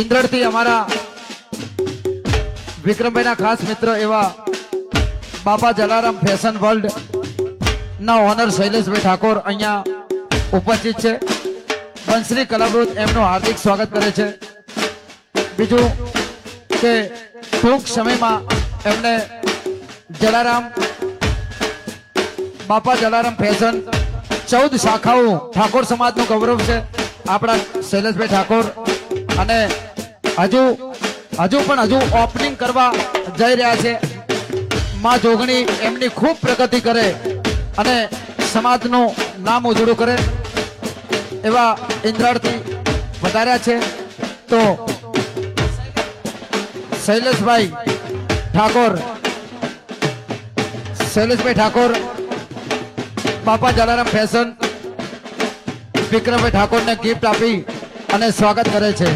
ઇન્દ્રડથી અમારા વિક્રમભાઈના ખાસ મિત્ર એવા બાબા જલારામ ફેશન વર્લ્ડ ના ઓનર શૈલેષભાઈ ઠાકોર અહીંયા ઉપસ્થિત છે. બંશ્રી કલાવૃત એમનું હાર્દિક સ્વાગત કરે છે. બીજું કે ટૂંક સમયમાં એમને જલારામ બાપા જલારામ ફેશન ચૌદ શાખાઓ ઠાકોર સમાજનું ગૌરવ છે. આપણા શૈલેષભાઈ ઠાકોર અને હજુ હજુ પણ હજુ ઓપનિંગ કરવા જઈ રહ્યા છે. માં જોગણી એમની ખૂબ પ્રગતિ કરે અને સમાજનું નામ ઉજળું કરે એવા ઇન્દ્રાળથી વધાર્યા છે. તો શૈલેષભાઈ ઠાકોર શૈલેષભાઈ ઠાકોર, બાપા જલારામ ફેશન, વિક્રમભાઈ ઠાકોરને ગિફ્ટ આપી અને સ્વાગત કરે છે.